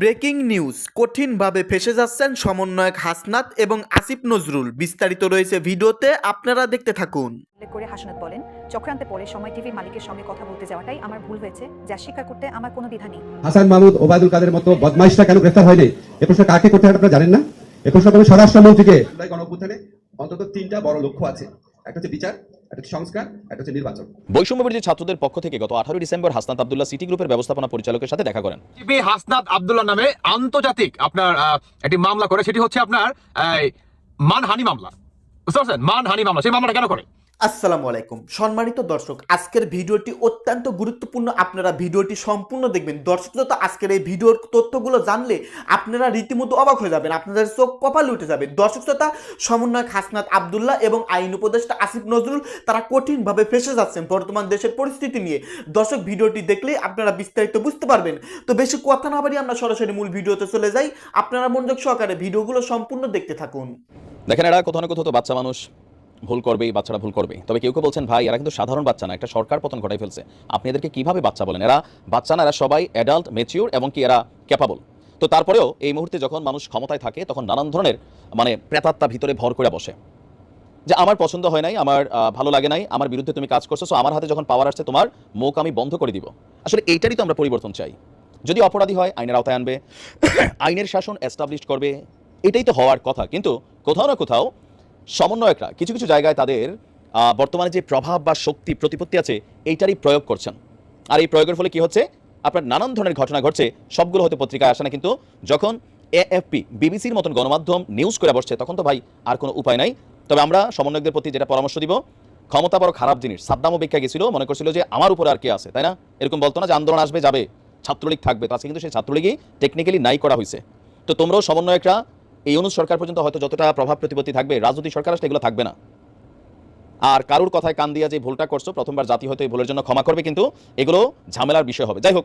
Breaking news. কঠিনভাবে ফেসে যাচ্ছেন সমন্বয়ক হাসনাত এবং আসিফ নজরুল। বিস্তারিত রয়েছে ভিডিওতে আপনারা দেখতে থাকুন। উল্লেখ করে হাসনাত বলেন চক্রান্তে পরে সময় টিভির মালিকের সঙ্গে কথা বলতে যাওয়াটাই আমার ভুল হয়েছে যা স্বীকার করতে আমার কোনো দ্বিধা নেই। হাসান মাহমুদ ওবায়দুল কাদের মতো বদমাইশরা কেন গ্রেফতার হয়নি এ প্রশ্ন কাকে করতে হয় আপনারা জানেন না? এ প্রশ্ন করবেন স্বরাষ্ট্রমন্ত্রীকে। গণঅভ্যুত্থানে অন্তত তিনটা বড় লক্ষ্য আছে। একটা হচ্ছে বিচার একটা সংস্কার একটা হচ্ছে নির্বাচন। বৈষম্য বিরোধী ছাত্রদের পক্ষ থেকে গত আঠারো ডিসেম্বর হাসনাত আবদুল্লাহ সিটি গ্রুপের ব্যবস্থাপনা পরিচালকের সাথে দেখা করেন। হাসনাত আব্দুল্লাহ নামে আন্তর্জাতিক আপনার আহ, একটি মামলা করে। সেটি হচ্ছে আপনার মানহানি মামলা। বুঝতে পারছেন? মানহানি মামলা। সেই মামলাটা কেন করে? আসসালামু আলাইকুম। সম্মানিত দর্শক, আজকের ভিডিওটি অত্যন্ত গুরুত্বপূর্ণ। আপনারা ভিডিওটি সম্পূর্ণ দেখবেন। দর্শক তো আজকের এই ভিডিওর তথ্যগুলো জানলে আপনারা রীতিমতো অবাক হয়ে যাবেন, আপনাদের চোখ কপাল উঠে যাবে। দর্শক, শ্রোতা, সমন্বয়ক হাসনাত আবদুল্লাহ এবং আইন উপদেষ্টা আসিফ নজরুল, তারা কঠিনভাবে ফেসে যাচ্ছেন বর্তমান দেশের পরিস্থিতি নিয়ে। দর্শক, ভিডিওটি দেখলেই আপনারা বিস্তারিত বুঝতে পারবেন। তো বেশি কথা না বাড়িয়ে আমরা সরাসরি মূল ভিডিওতে চলে যাই। আপনারা মনোযোগ সহকারে ভিডিওগুলো সম্পূর্ণ দেখতে থাকুন। দেখেন এরা, কোথাও না কোথাও তো বাচ্চা মানুষ। ভুল করবেই বাচ্চারা ভুল করবে। তবে কেউ কেউ বলছেন, ভাই, এরা কিন্তু সাধারণ বাচ্চা না, একটা সরকার পতন ঘটাই ফেলছে। আপনি এদেরকে কীভাবে বাচ্চা বলেন? এরা বাচ্চা না, এরা সবাই অ্যাডাল্ট মেচিউর এবং কি এরা ক্যাপাবল তো তারপরেও এই মুহূর্তে যখন মানুষ ক্ষমতায় থাকে, তখন নানান ধরনের মানে প্রেতাত্মা ভিতরে ভর করে বসে। যে আমার পছন্দ হয় নাই, আমার ভালো লাগে নাই, আমার বিরুদ্ধে তুমি কাজ করছ সো আমার হাতে যখন পাওয়ার আসছে, তোমার মুখ আমি বন্ধ করে দিব। আসলে এইটারই তো আমরা পরিবর্তন চাই। যদি অপরাধী হয়, আইনের আওতায় আনবে, আইনের শাসন এস্টাবলিশ করবে, এটাই তো হওয়ার কথা। কিন্তু কোথাও না কোথাও সমন্বয়করা কিছু কিছু জায়গায় তাদের বর্তমানে যে প্রভাব বা শক্তি প্রতিপত্তি আছে, এইটারই প্রয়োগ করছেন। আর এই প্রয়োগের ফলে কি হচ্ছে? আপনার নানান ধরনের ঘটনা ঘটছে, সবগুলো হয়তো পত্রিকায় আসে না, কিন্তু যখন এএফপি, বিবিসির মতন গণমাধ্যম নিউজ করে বসছে, তখন তো ভাই আর কোনো উপায় নাই। তবে আমরা সমন্বয়কদের প্রতি যেটা পরামর্শ দিব ক্ষমতা বড় খারাপ জিনিস। সাদ্দাম অপেক্ষা গেছিল, মনে করছিল যে আমার উপরে আর কে আছে, তাই না? এরকম বলতো না যে আন্দোলন আসবে, যাবে। ছাত্রলীগ থাকবে, তো আজকে কিন্তু সেই ছাত্রলীগই টেকনিক্যালি নাই করা হয়েছে তো তোমরাও সমন্বয়করা এই অনুজ সরকার পর্যন্ত হয়তো যতটা প্রভাব প্রতিপত্তি থাকবে, রাজনৈতিক সরকার আসলে এগুলো থাকবে না। আর কারুর কথায় কান দিয়া যে ভুলটা করছ, প্রথমবার জাতি হয়তো এই ভুলের জন্য ক্ষমা করবে, কিন্তু এগুলো ঝামেলার বিষয় হবে। যাই হোক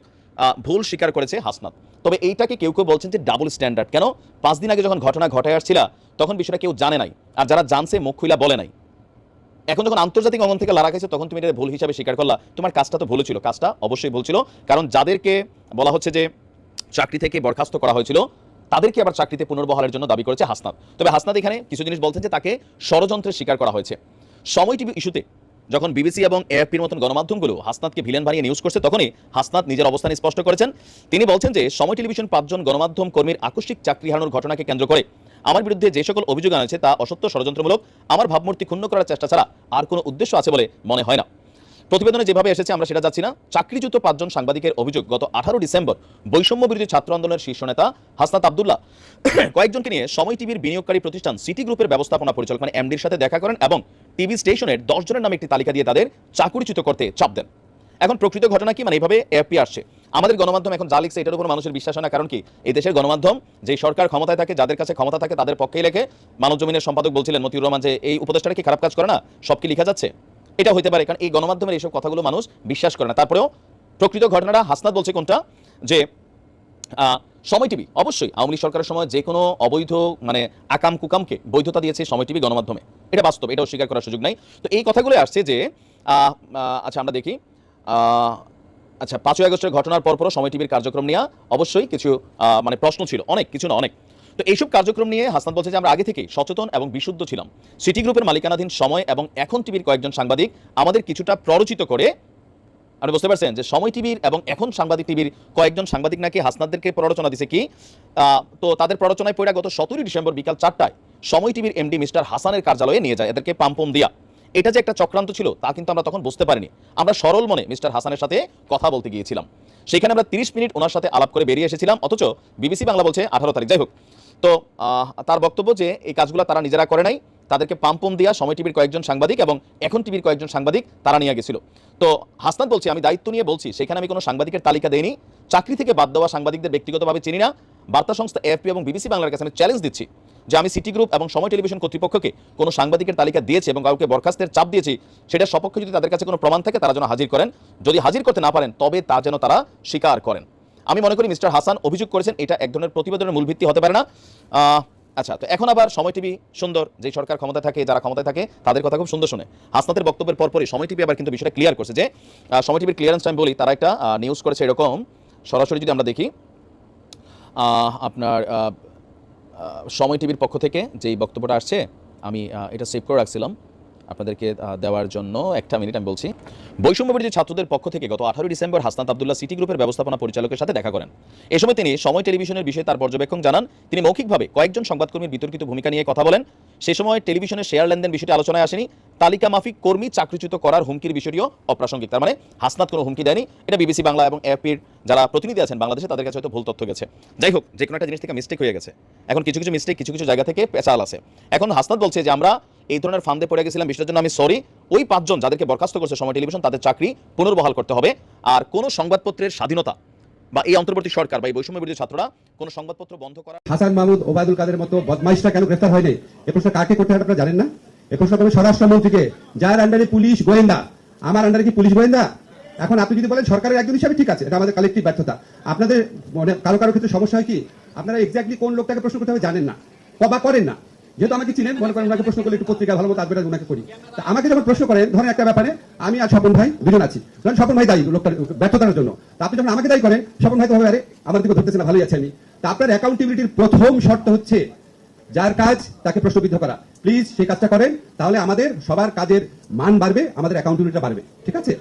ভুল স্বীকার করেছে হাসনাত। তবে এইটাকে কেউ কেউ বলছেন যে ডাবল স্ট্যান্ডার্ড কেন? পাঁচ দিন আগে যখন ঘটনা ঘটায় আসছিল, তখন বিষয়টা কেউ জানে নাই। আর যারা জানছে, মুখ খুইলা বলে নাই। এখন যখন আন্তর্জাতিক অঙ্গন থেকে লড়া খাইছে, তখন তুমি এটা ভুল হিসাবে স্বীকার করলা। তোমার কাজটা তো ভুল ছিল। কাজটা অবশ্যই ভুল ছিল। কারণ যাদেরকে বলা হচ্ছে যে চাকরি থেকে বরখাস্ত করা হয়েছিল তাদেরকে আবার চাকরিতে পুনর্বহালের জন্য দাবি করেছে হাসনাত। তবে হাসনাত এখানে কিছু জিনিস বলছেন যে তাকে ষড়যন্ত্রের শিকার করা হয়েছে। সময় টিভি ইস্যুতে যখন বিবিসি এবং এএফপির মতন গণমাধ্যমগুলো হাসনাতকে ভিলেন বানিয়ে নিউজ করছে, তখনই হাসনাত নিজের অবস্থান স্পষ্ট করেছেন। তিনি বলছেন যে, সময় টেলিভিশন পাঁচজন গণমাধ্যম কর্মীর আকস্মিক চাকরি হারানোর ঘটনাকে কেন্দ্র করে আমার বিরুদ্ধে যে সকল অভিযোগ আনেছে তা অসত্য ষড়যন্ত্রমূলক, আমার ভাবমূর্তি ক্ষুণ্ণ করার চেষ্টা ছাড়া আর কোনো উদ্দেশ্য আছে বলে মনে হয় না। প্রতিবেদনে যেভাবে এসেছে, আমরা সেটা যাচ্ছি না। চাকরিচ্যুত পাঁচজন সাংবাদিকের অভিযোগ, গত আঠারো ডিসেম্বর বৈষম্য বিরোধী ছাত্র আন্দোলনের শীর্ষ নেতা হাসনাত আবদুল্লাহ কয়েকজনকে নিয়ে সময় টিভির বিনিয়োগকারী প্রতিষ্ঠান সিটি গ্রুপের ব্যবস্থাপনা পরিচালক মানে এমডির সাথে দেখা করেন এবং টিভি স্টেশনের দশ জনের নামে একটি তালিকা দিয়ে তাদের চাকুরিচ্যুত করতে চাপ দেন। এখন প্রকৃত ঘটনা কি? মানে এইভাবে এফপি আসছে। আমাদের গণমাধ্যম এখন যা লিখছে, এটার উপর মানুষের বিশ্বাস না। কারণ কি? এই দেশের গণমাধ্যম যে সরকার ক্ষমতায় থাকে, যাদের কাছে ক্ষমতা থাকে, তাদের পক্ষেই লেখে। মানব জমিনের সম্পাদক বলছিলেন মতিউর রহমান যে, এই উপদেষ্টারা কি খারাপ কাজ করে না? সব কি লেখা যাচ্ছে? এটা হইতে পারে, কারণ এই গণমাধ্যমের এইসব কথাগুলো মানুষ বিশ্বাস করে না। তারপরেও প্রকৃত ঘটনাটা হাসনাত বলছে কোনটা? যে সময় টিভি, অবশ্যই আওয়ামী লীগ সরকারের সময় যে কোনো অবৈধ মানে আকাম কুকামকে বৈধতা দিয়েছে সময় টিভি গণমাধ্যমে। এটা বাস্তব, এটাও স্বীকার করার সুযোগ নাই। তো এই কথাগুলো আসছে যে আচ্ছা আমরা দেখি আচ্ছা পাঁচই আগস্টের ঘটনার পরপরও সময় টিভির কার্যক্রম নিয়ে অবশ্যই কিছু মানে প্রশ্ন ছিল। অনেক, কিছু না, অনেক। তো এইসব কার্যক্রম নিয়ে হাসান বলছে যে আমরা আগে থেকেই সচেতন এবং বিশুদ্ধ ছিলাম। সিটি গ্রুপের মালিকানাধীন সময় এবং এখন টিভির কয়েকজন সাংবাদিক আমাদের কিছুটা প্ররোচিত করে, আপনি বুঝতে পারছেন যে সময় টিভির এবং এখন সাংবাদিক টিভির কয়েকজন সাংবাদিক নাকি হাসনাদদেরকে প্ররোচনা দিছে কি? তো তাদের প্ররোচনায় পড়া গত সতেরোই ডিসেম্বর বিকাল চারটায় সময় টিভির এমডি মিস্টার হাসানের কার্যালয়ে নিয়ে যায় এদেরকে পাম্পম দিয়া। এটা যে একটা চক্রান্ত ছিল তা কিন্তু আমরা তখন বুঝতে পারিনি। আমরা সরল মনে মিস্টার হাসানের সাথে কথা বলতে গিয়েছিলাম। সেখানে আমরা তিরিশ মিনিট ওনার সাথে আলাপ করে বেরিয়ে এসেছিলাম, অথচ বিবিসি বাংলা বলছে আঠারো তারিখ। যাই হোক তো তার বক্তব্য যে এই কাজগুলো তারা নিজেরা করে নাই, তাদেরকে পাম্পম দিয়া সময় টিভির কয়েকজন সাংবাদিক এবং এখন টিভির কয়েকজন সাংবাদিক তারা নিয়ে গেছিল। তো, হাসনাত বলছি, আমি দায়িত্ব নিয়ে বলছি, সেখানে আমি কোনো সাংবাদিকের তালিকা দেইনি, চাকরি থেকে বাদ দেওয়া সাংবাদিকদের ব্যক্তিগতভাবে চিনি না, বার্তা সংস্থা এফপি এবং বিবিসি বাংলার কাছে আমি চ্যালেঞ্জ দিচ্ছি যে আমি সিটি গ্রুপ এবং সময় টেলিভিশন কর্তৃপক্ষকে কোনো সাংবাদিকের তালিকা দিয়েছি এবং কাউকে বরখাস্তের চাপ দিয়েছি সেটার সপক্ষে যদি তাদের কাছে কোনো প্রমাণ থাকে, তারা যেন হাজির করেন। যদি হাজির করতে না পারেন, তবে তা যেন তারা স্বীকার করেন। আমি মনে করি মিস্টার হাসান অভিযোগ করেছেন, এটা এক ধরনের প্রতিবেদনের মূল ভিত্তি হতে পারে না। আচ্ছা তো এখন আবার সময় টিভি সুন্দর, যে সরকার ক্ষমতায় থাকে, যারা ক্ষমতায় থাকে, তাদের কথা খুব সুন্দর শুনে। হাসনাতের বক্তব্যের পরপরই সময় টিভি আবার কিন্তু বিষয়টা ক্লিয়ার করছে যে সময় টিভির ক্লিয়ারেন্স আমি বলি, তারা একটা নিউজ করেছে এরকম, সরাসরি যদি আমরা দেখি আপনার সময় টিভির পক্ষ থেকে যেই বক্তব্যটা আসছে, আমি এটা সেভ করে রাখছিলাম। আপনাদেরকে দেওয়ার জন্য একটা মিনিট আমি বলছি। বৈষম্যবিরোধী ছাত্রদের পক্ষ থেকে গত আঠারোই ডিসেম্বর হাসনাত আবদুল্লাহ সিটি গ্রুপের ব্যবস্থাপনা পরিচালকের সাথে দেখা করেন। এ সময় তিনি সময় টেলিভিশনের বিষয়ে তার পর্যবেক্ষণ জানান। তিনি মৌখিকভাবে কয়েকজন সংবাদকর্মীর বিতর্কিত ভূমিকা নিয়ে কথা বলেন। সে সময় টেলিভিশনের শেয়ার লেনদেন বিষয়টি আলোচনায় আসেনি। তালিকা মাফিক কর্মী চাকরিচ্যুত করার হুমকির বিষয়টিও অপ্রাসঙ্গিক। তার মানে হাসনাত কোনো হুমকি দেয়নি। এটা বিবিসি বাংলা এবং এপির যারা প্রতিনিধি আছেন বাংলাদেশে, তাদের কাছে হয়তো ভুল তথ্য গেছে। যাই হোক, যে কোনো একটা জিনিস থেকে মিস্টেক হয়ে গেছে। এখন কিছু কিছু মিস্টেক কিছু কিছু জায়গা থেকে পেশাল আছে। এখন হাসনাত বলছে যে, আমরা এই ধরনের ফান্দে পড়ে গেছিলাম বিষয়টার জন্য আমি সরি ওই পাঁচজন যাদেরকে বরখাস্ত করছে সময় টেলিভিশন তাদের চাকরি পুনর্বহাল করতে হবে। আর কোনো সংবাদপত্রের স্বাধীনতা বা এই অন্তর্বর্তী সরকার বা এই বৈষম্য বিরোধী ছাত্ররা কোনো সংবাদপত্র বন্ধ করা হাসান মাহমুদ, ওবায়দুল কাদের মতো বদমাইশরা কেন গ্রেফতার হয়নি? এ প্রশ্ন কাকে করতে হয় আপনারা জানেন না? এ প্রশ্ন করবেন স্বরাষ্ট্রমন্ত্রীকে। যার আন্ডারে পুলিশ গোয়েন্দা। আমার আন্ডারে কি পুলিশ গোয়েন্দা? এখন আপনি যদি বলেন সরকারের একজন হিসাবে ঠিক আছে, এটা আমাদের কালেক্টিভ ব্যর্থতা। আপনাদের মানে কারও কারও ক্ষেত্রে সমস্যা হয় কি? আপনারা এক্স্যাক্টলি কোন লোকটাকে প্রশ্ন করতে হবে জানেন না। বা করেন না। যেহেতু আমাকে চিনেন, মনে করেন ওনাকে প্রশ্ন করলে একটু পত্রিকা ভালো মতো আসবে ওনাকে করি তা আমাকে যখন প্রশ্ন করেন, ধরেন একটা ব্যাপারে, আমি আর স্বপন ভাই দুজন আছি। ধরেন স্বপন ভাই দায়ী লোকটার ব্যর্থতার জন্য। তা আপনি যখন আমাকে দায়ী করেন, স্বপন ভাই তো হবে, আরে, আমার দিকে ধরতেছে না, ভালোই আছে আমি। তা আপনার অ্যাকাউন্টেবিলিটির প্রথম শর্ত হচ্ছে যার কাজ, তাকে প্রশ্নবিদ্ধ করা। প্লিজ সেই কাজটা করেন, তাহলে আমাদের সবার কাজের মান বাড়বে, আমাদের অ্যাকাউন্টেবিলিটি বাড়বে। ঠিক আছে?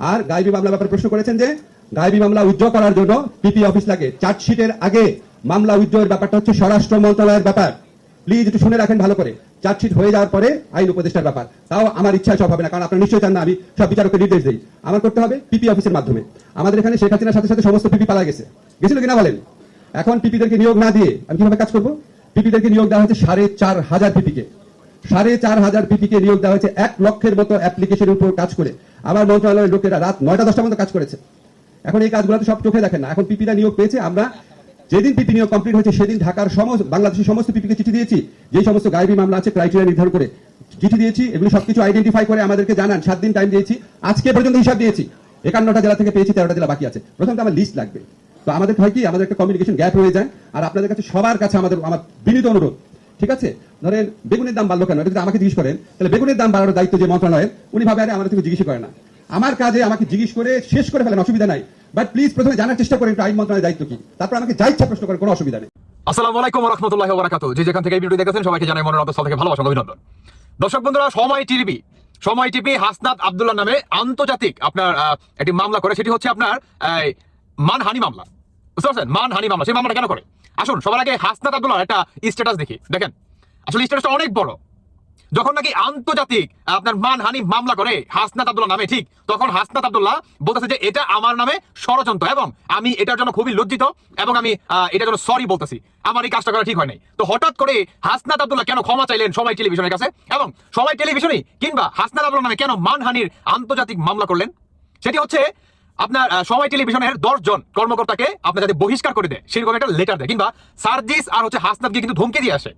আর গাইবি মামলা ব্যাপারে প্রশ্ন করেছেন যে, গাইবি মামলা উজ্জ্বল করার জন্য পিপি অফিস লাগে। চার্জশিটের আগে মামলা উজ্জ্বলের ব্যাপারটা হচ্ছে স্বরাষ্ট্র মন্ত্রণালয়ের ব্যাপার। প্লিজ একটু শুনে রাখেন ভালো করে। চার্জশিট হয়ে যাওয়ার পরে আইন উপদেষ্টার ব্যাপার। তাও আমার ইচ্ছা সব হবে না, কারণ আপনারা নিশ্চয়ই চান না আমি সব বিচারককে নির্দেশ দিই। আমার করতে হবে পিপি অফিসের মাধ্যমে। আমাদের এখানে শেখ হাসিনার সাথে সাথে সমস্ত পিপি পালা গেছে। গেছিল কিনা বলেন? এখন পিপিদেরকে নিয়োগ না দিয়ে আমি কীভাবে কাজ করব? পিপিদেরকে নিয়োগ দেওয়া হচ্ছে সাড়ে চার হাজার পিপিকে। সাড়ে চার হাজার পিপিকে নিয়োগ দেওয়া হয়েছে এক লক্ষের মতো অ্যাপ্লিকেশনের উপর কাজ করে। আমার মন্ত্রণালয়ের লোকেরা রাত নয়টা দশটার মতো কাজ করেছে। এখন এই কাজগুলো তো সব চোখে দেখেন না। এখন পিপিরা নিয়োগ পেয়েছে। আমরা যেদিন পিপি নিয়োগ কমপ্লিট হয়েছে, সেদিন ঢাকার সমস্ত, বাংলাদেশের সমস্ত পিপিকে চিঠি দিয়েছি। যেই সমস্ত গায়েবী মামলা আছে ক্রাইটেরিয়া নির্ধারণ করে চিঠি দিয়েছি, এগুলো সবকিছু আইডেন্টিফাই করে আমাদেরকে জানান। সাত দিন টাইম দিয়েছি। আজকে পর্যন্ত হিসাব দিয়েছি। একান্নটা জেলা থেকে পেয়েছি, তেরোটা জেলা বাকি আছে। প্রথমত আমার লিস্ট লাগবে। তো আমাদের হয় কি, আমাদের একটা কমিউনিকেশন গ্যাপ হয়ে যায়। আর আপনাদের কাছে সবার কাছে আমাদের, আমার বিনীত অনুরোধ ঠিক আছে? ধরেন, বেগুনের দাম বাড়লো কেন? এটা যদি আমাকে জিজ্ঞেস করেন, তাহলে বেগুনের দাম বাড়ানোর দায়িত্ব যে মন্ত্রণালয়ের, উনি ভাবে, আরে, আমাদের থেকে জিজ্ঞেস করে না। আমার কাজে আমাকে জিজ্ঞেস করে শেষ করে ফেলেন অসুবিধা নাই। বাট প্লিজ প্রথমে জানার চেষ্টা করেন, আইন মন্ত্রণালয়ের দায়িত্ব কি? তারপর আমাকে যা ইচ্ছা প্রশ্ন করেন, কোনো অসুবিধা নেই। আসসালামু আলাইকুম রহমতুল্লাহ বারাকাতু যে যেখান থেকে ভিডিও দেখেছেন, সবাইকে জানাই মনের থেকে ভালোবাসা, অভিনন্দন। দর্শক বন্ধুরা, সময় টিভি। সময় টিভি, হাসনাত আব্দুল্লাহ নামে আন্তর্জাতিক আপনার একটি মামলা করে। সেটি হচ্ছে আপনার মানহানি মামলা। বুঝতে পারছেন? মানহানি মামলা। সেই মামলাটা কেন করে? আসুন, সবার আগে হাসনাত আব্দুল্লাহ একটা স্ট্যাটাস দেখি। দেখেন, আসলে স্ট্যাটাসটা অনেক বড়। যখন নাকি আন্তর্জাতিক আপনার মানহানি মামলা করে হাসনাত আব্দুল্লাহ নামে, ঠিক, তখন হাসনাত আব্দুল্লাহ বলতেছে যে, এটা আমার নামে ষড়যন্ত্র এবং আমি এটার জন্য খুবই লজ্জিত এবং আমি এটার জন্য সরি বলতেছি। আমার এই কাজটা করা ঠিক হয় নাই। তো হঠাৎ করে হাসনাত আব্দুল্লাহ কেন ক্ষমা চাইলেন সবাই টেলিভিশনের কাছে? এবং সবাই টেলিভিশনই কিংবা হাসনাত আব্দুল্লাহ নামে কেন মানহানির আন্তর্জাতিক মামলা করলেন? সেটি হচ্ছে আপনার সময় টেলিভিশনের দশ জন কর্মকর্তাকে আপনার যাতে বহিষ্কার করে দেয়, সেরকম একটা লেটার দেয়। কিংবা সার্জিস আর হচ্ছে হাসনাতকে কিন্তু ধমকে দিয়ে আসে।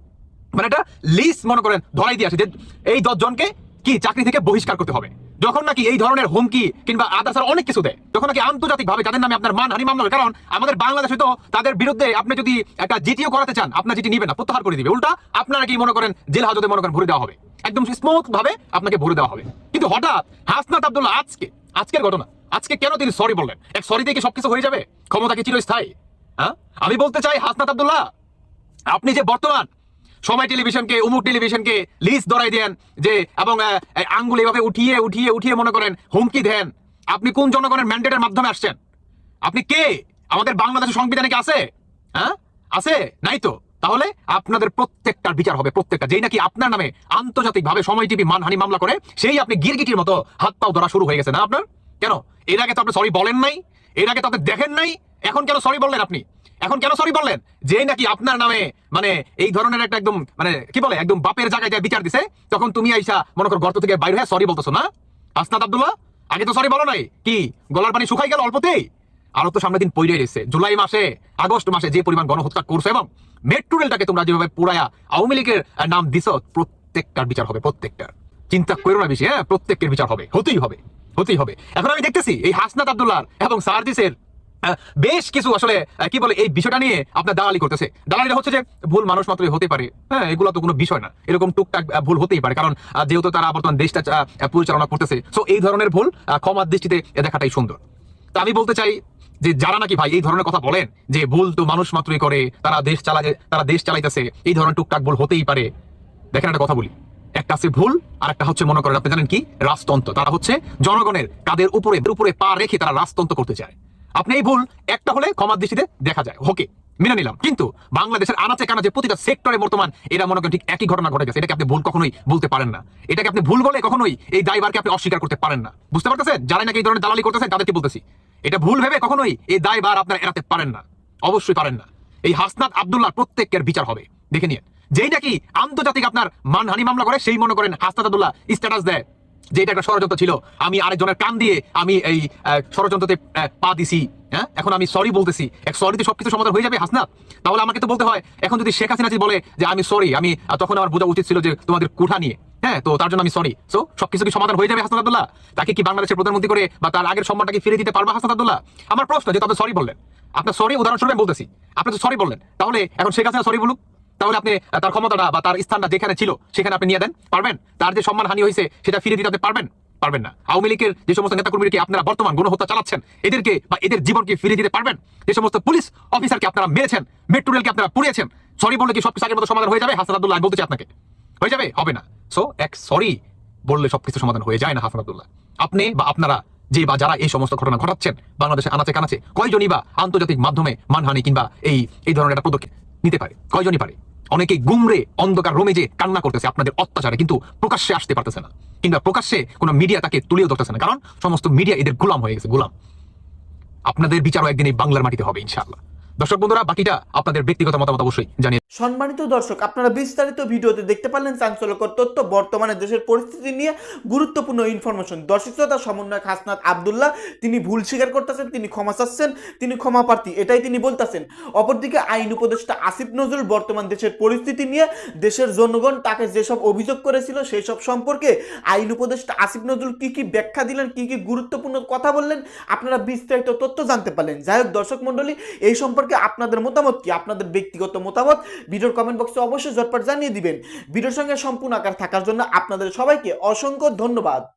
মানে একটা লিস্ট মনে করেন, ধরাই দিয়ে আসে যে এই দশ জনকে কি চাকরি থেকে বহিষ্কার করতে হবে? যখন নাকি এই ধরনের হুমকি কিংবা আদার্স আর অনেক কিছু দেয়, তখন নাকি আন্তর্জাতিক ভাবে তাদের নামে আপনার মান হানি মামলা হয়। কারণ আমাদের বাংলাদেশে তো তাদের বিরুদ্ধে আপনি যদি একটা জিটিও করাতে চান, আপনার জিটি নিবে না, প্রত্যাহার করে দিবে। উল্টা আপনারা কি মনে করেন জেল হাজতে মনে করেন ভরে দেওয়া হবে। একদম স্মুথ ভাবে আপনাকে ভরে দেওয়া হবে। কিন্তু হঠাৎ হাসনাত আব্দুল্লাহ আজকে আজকের ঘটনা। আজকে কেন তিনি সরি বললেন? এক সরি দিয়ে কি সবকিছু হয়ে যাবে? ক্ষমতা কি চিরস্থায়ী? হ্যাঁ? আমি বলতে চাই হাসনাত আব্দুল্লাহ, আপনি যে বর্তমান সময় টেলিভিশনকে, উমুক টেলিভিশনকে লিস্ট ধরাই দেন, যে এবং আঙ্গুল এভাবে উঠিয়ে উঠিয়ে উঠিয়ে মনে করেন, হুমকি দেন, আপনি কোন জনগণের ম্যান্ডেটের মাধ্যমে আসছেন? আপনি কে? আমাদের বাংলাদেশের সংবিধানে কি আছে? হ্যাঁ? আছে? নাই তো? তাহলে আপনাদের প্রত্যেকটার বিচার হবে, প্রত্যেকটা। যেই নাকি আপনার নামে আন্তর্জাতিক ভাবে সময় টিভি মানহানি মামলা করে, সেই আপনি গিরগিটির মতো হাত পাও ধরা শুরু হয়ে গেছে। না আপনার? কেন? এর আগে তো আপনি সরি বলেন নাই, এর আগে তো আপনি দেখেন নাই, এখন কেন সরি বললেন আপনি? এখন কেন সরি বললেন? যে নাকি আপনার নামে মানে এই ধরনের একটা একদম মানে কি বলে, একদম বাপের জায়গায় যায় বিচার দিছে, তখন তুমি আইসা মনে করো গর্ত থেকে বাইরে হয়ে সরি বলতেছো না? আসনাদ আব্দুল্লাহ, আগে তো সরি বলো নাই। কি? গলার পানি শুকাই গেল অল্পতেই? আরও তো সামনের দিন পইরে রয়েছে জুলাই মাসে, আগস্ট মাসে যে পরিমাণ গণহত্যা করছ এবং মেট্রো রেলটাকে তোমরা যেভাবে পুরায়া আওয়ামী লীগের নাম দিছ, প্রত্যেকটার বিচার হবে, প্রত্যেকটার। চিন্তা করো না বেশি হ্যাঁ? প্রত্যেকের বিচার হবে, হতেই হবে হতেই হবে। এখন আমি দেখতেছি এই হাসনাত আব্দুল্লাহ এবং সার্জিসের বেশ কিছু আসলে কি বলে, এই বিষয়টা নিয়ে আপনার দালালি করতেছে। দালালিটা হচ্ছে যে ভুল মানুষ মাত্রই হতে পারে। হ্যাঁ এগুলো তো কোনো বিষয় না। এরকম টুকটাক ভুল হতেই পারে। কারণ যেহেতু তারা বর্তমান দেশটা পরিচালনা করতেছে সো এই ধরনের ভুল ক্ষমার দৃষ্টিতে দেখাটাই সুন্দর। তা আমি বলতে চাই যে যারা নাকি ভাই এই ধরনের কথা বলেন, যে ভুল তো মানুষ মাত্রই করে, তারা দেশ চালা তারা দেশ চালাইতেছে, এই ধরনের টুকটাক ভুল হতেই পারে। দেখেন একটা কথা বলি, একটা আছে ভুল, আর একটা হচ্ছে মনে করেন, আপনি জানেন কি? রাজতন্ত্র। তারা হচ্ছে জনগণের, কাদের উপরে উপরে পা রেখে তারা রাজতন্ত্র করতে চায়। আপনি এই ভুল একটা হলে ক্ষমার দৃষ্টিতে দেখা যায়। ওকে মেনে নিলাম। কিন্তু বাংলাদেশের আনাচে কানাচে প্রতিটা সেক্টরে বর্তমান এটা মনে করেন ঠিক একই ঘটনা ঘটে গেছে। এটাকে আপনি ভুল কখনোই বলতে পারেন না। এটাকে আপনি ভুল বলে কখনোই এই দায়ভারকে আপনি অস্বীকার করতে পারেন না। বুঝতে পারতেছেন? যারা নাকি এই ধরনের দালালি করতেছেন, তাদেরকে বলতেছি। এটা ভুল ভেবে কখনোই এই দায়ভার আপনারা এড়াতে পারেন না। অবশ্যই পারেন না। এই হাসনাত আবদুল্লাহ প্রত্যেকের বিচার হবে। দেখে নিন যেই নাকি আন্তর্জাতিক আপনার মানহানি মামলা করে, সেই মনে করেন হাসনাত আব্দুল্লাহ স্ট্যাটাস দেয়। যে এটা একটা ষড়যন্ত্র ছিল, আমি আরেকজনের কান দিয়ে আমি এই ষড়যন্ত্রতে পা দিছি হ্যাঁ? এখন আমি সরি বলতেছি। এক সরিতে সবকিছু সমাধান হয়ে যাবে হাসনাত তাহলে আমাকে তো বলতে হয়, এখন যদি শেখ হাসিনা বলে যে, আমি সরি আমি তখন আমার বোঝা উচিত ছিল যে, তোমাদের কুঠা নিয়ে হ্যাঁ? তো তার জন্য আমি সরি সো সবকিছু কি সমাধান হয়ে যাবে, হাসনাত আব্দুল্লাহ? তাকে কি বাংলাদেশের প্রধানমন্ত্রী করে বা তার আগের সম্মানটাকে ফিরে দিতে পারবা, হাসনাত আব্দুল্লাহ? আমার প্রশ্ন যে, তবে সরি বললেন। আপনার সরি উদাহরণস্বরূপ বলতেছি। আপনি তো সরি বললেন। তাহলে এখন শেখ হাসিনা সরি বলুক। তাহলে আপনি তার ক্ষমতাটা বা তার স্থানটা যেখানে ছিল, সেখানে আপনি নিয়ে দেন। পারবেন? তার যে সম্মান হানি হয়েছে, সেটা ফিরে দিতে পারবেন? পারবেন না। আওয়ামী লীগের যে সমস্ত নেতাকর্মীকে আপনারা বর্তমান গণহত্যা চালাচ্ছেন, এদেরকে বা এদের জীবনকে ফিরে দিতে পারবেন? যে সমস্ত পুলিশ অফিসারকে আপনারা মেরেছেন, মেট্রো রেলকে আপনারা পুড়িয়েছেন, সরি বললে কি সবকিছু আগের মতো সমাধান হয়ে যাবে? হাসান আব্দুল্লাহ বলতে চাই আপনাকে। হয়ে যাবে? হবে না। সো এক সরি বললে সবকিছু সমাধান হয়ে যায় না হাসান আব্দুল্লাহ। আপনি বা আপনারা যে বা যারা এই সমস্ত ঘটনা ঘটাচ্ছেন বাংলাদেশে আনাচে কানাচে, কয়জনই বা আন্তর্জাতিক মাধ্যমে মানহানি কিংবা এই এই ধরনের একটা পদক্ষেপ নিতে পারে, কয়জনই পারে। অনেকে গুমরে, অন্ধকার রোমে যে কান্না করতেছে আপনাদের অত্যাচারে, কিন্তু প্রকাশ্যে আসতে পারতেছে না। কিংবা প্রকাশ্যে কোনো মিডিয়া তাকে তুলেও ধরতেছে না, কারণ সমস্ত মিডিয়া এদের গুলাম হয়ে গেছে, গুলাম। আপনাদের বিচারও একদিন এই বাংলার মাটিতে হবে, ইনশাআল্লাহ। দর্শক বন্ধুরা, বাকিটা আপনাদের ব্যক্তিগত মতামত অবশ্যই জানিয়ে সম্মানিত দর্শক, আপনারা বিস্তারিত ভিডিওতে দেখতে পারলেন চাঞ্চল্যকর তথ্য, বর্তমানে দেশের পরিস্থিতি নিয়ে গুরুত্বপূর্ণ ইনফরমেশন দর্শক শ্রোতা, সমন্বয়ক হাসনাত আবদুল্লাহ, তিনি ভুল স্বীকার করতেছেন, তিনি ক্ষমা চাচ্ছেন, তিনি ক্ষমা প্রার্থী, এটাই তিনি বলতেছেন। অপরদিকে আইন উপদেষ্টা আসিফ নজরুল বর্তমান দেশের পরিস্থিতি নিয়ে দেশের জনগণ তাকে যেসব অভিযোগ করেছিল সেই সব সম্পর্কে আইন উপদেষ্টা আসিফ নজরুল কি কি ব্যাখ্যা দিলেন, কি কি গুরুত্বপূর্ণ কথা বললেন, আপনারা বিস্তারিত তথ্য জানতে পারলেন। যাই হোক দর্শক মণ্ডলী, এই সম্পর্কে আপনাদের মতামত কি? আপনাদের ব্যক্তিগত মতামত ভিডিওর কমেন্ট বক্সে অবশ্যই ঝটপট জানিয়ে দিবেন। ভিডিওর সঙ্গে সম্পূর্ণ আকার থাকার জন্য আপনাদের সবাইকে অসংখ্য ধন্যবাদ।